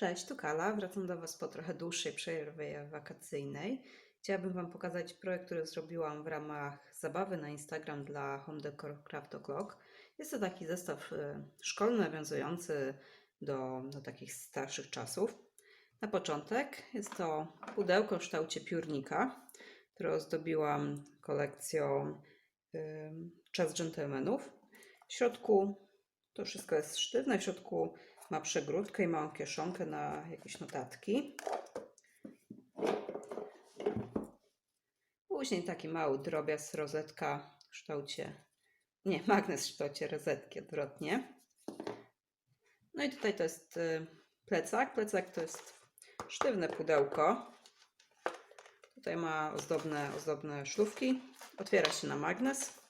Cześć, tu Kala. Wracam do Was po trochę dłuższej przerwie wakacyjnej. Chciałabym Wam pokazać projekt, który zrobiłam w ramach zabawy na Instagram dla Home Decor Craft O'Clock. Jest to taki zestaw e, szkolny nawiązujący do, do takich starszych czasów. Na początek jest to pudełko w kształcie piórnika, które ozdobiłam kolekcją e, Czas Dżentelmenów. W środku to wszystko jest sztywne, w środku ma przegródkę i małą kieszonkę na jakieś notatki. Później taki mały drobiazg, rozetka w kształcie, nie, magnes w kształcie rozetki, odwrotnie. No i tutaj to jest y, plecak. Plecak to jest sztywne pudełko. Tutaj ma ozdobne, ozdobne szlufki. Otwiera się na magnes.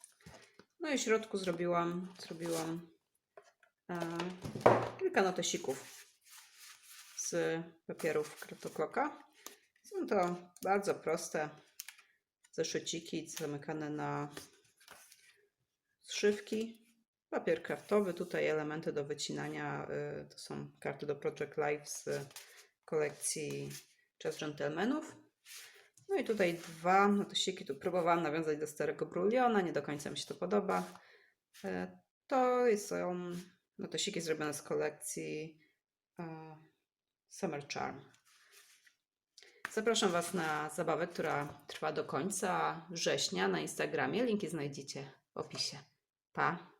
No i w środku zrobiłam, zrobiłam kilka notesików z papierów kryptokloka. Są to bardzo proste zeszyciki zamykane na zszywki. Papier kraftowy, tutaj elementy do wycinania. y, To są karty do Project Life z kolekcji Czas Gentlemanów. No i tutaj dwa notesiki. Tu próbowałam nawiązać do starego bruliona, nie do końca mi się to podoba. E, To są notesiki zrobione z kolekcji e, Summer Charm. Zapraszam Was na zabawę, która trwa do końca września na Instagramie. Linki znajdziecie w opisie. Pa!